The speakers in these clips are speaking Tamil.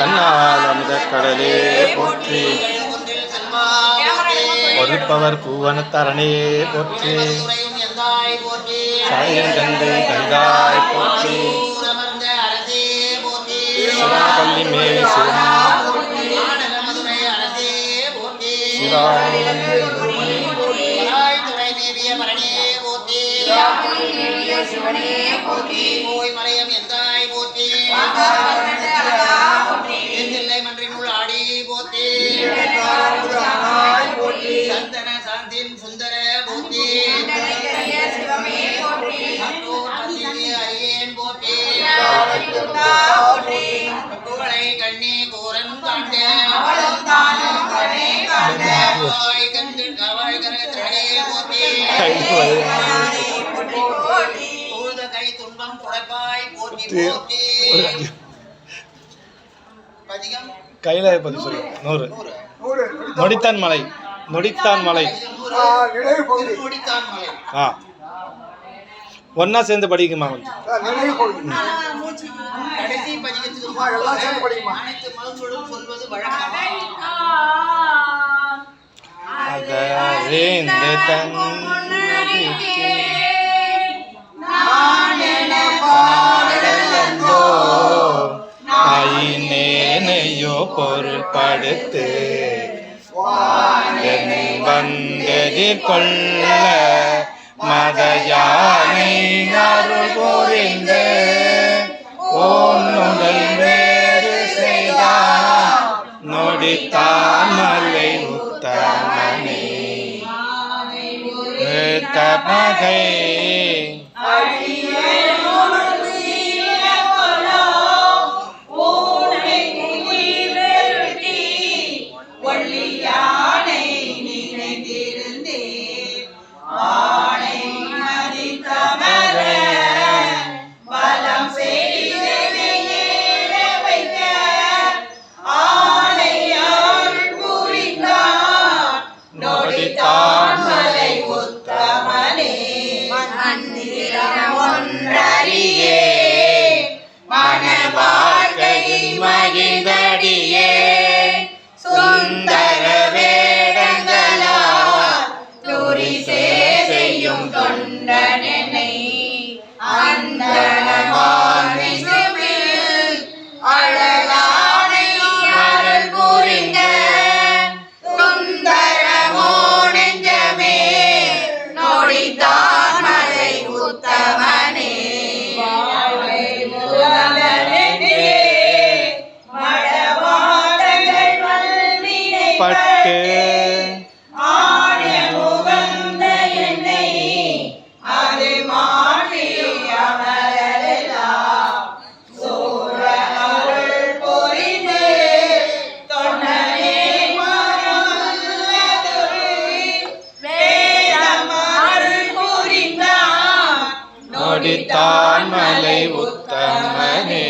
தன்னால் அமுத கடலே போற்றி பொறுப்பவர் பூவனத்தரணே போற்றி. சாயம் கண்டு கண்டாய் போற்றி. சிவகல்லி மேல் சிவா. சிவா சிவனே போய் மறையம் எந்தாய் போற்றி. கைலாய பத்தி சொல்லு. நூறு. நொடித்தான் மலை. நொடித்தான் மலை. ஆ. ஒன்னா சேர்ந்து படிக்குமா கொஞ்சம்? அதாவது இந்த தன் பொருட்படுத்து வந்தெதிர் கொள்ள மத யானை அருள் புரிந்து ஓன்னுடல் வேறு செய்தார் நொடித்தாமலை உத்தமனே தமகை தான்மலை உத்தமனே.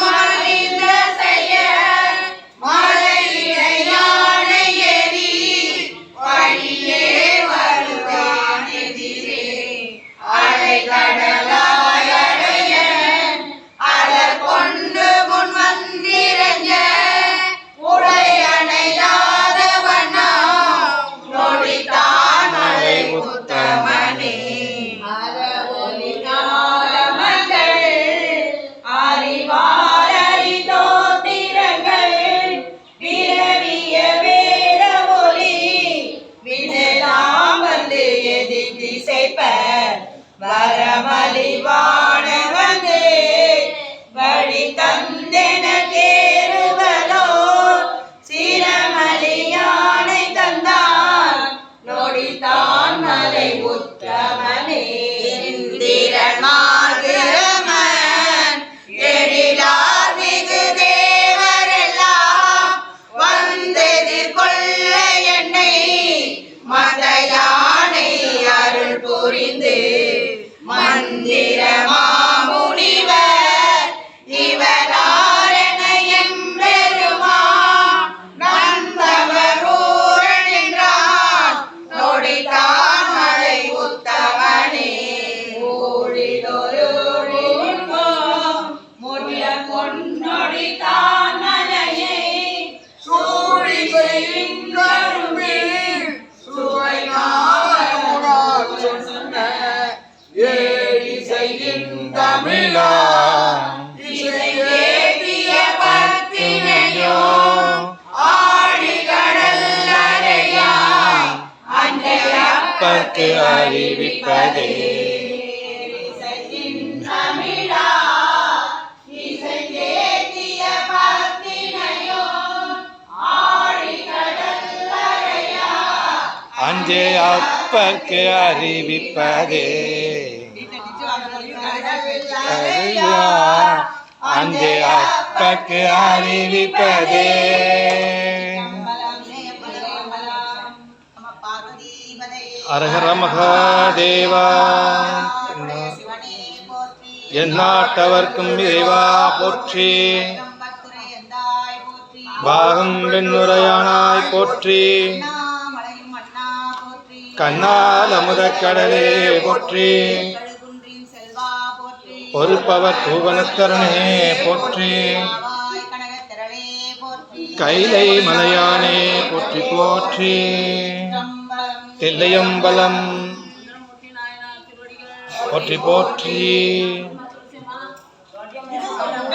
திசைப்ப வரமலிவானவர். அப்பற்கு அறிவிப்பதே. அஞ்சே அப்பற்கு அறிவிப்பதே. அஞ்சே அப்பற்கு அறிவிப்பதே. அரஹர மகாதேவா. எந்நாட்டவர்க்கும் இறைவா போற்றி. பாகம் வெண்ணுரையானாய் போற்றி. கண்ணால் அமுத கடலே போற்றி. பொறுப்பவர் பூவனத்தரனே போற்றி. கைலை மலையானே போற்றி போற்றி. தில்லையம்பலம் போற்றி போற்றி.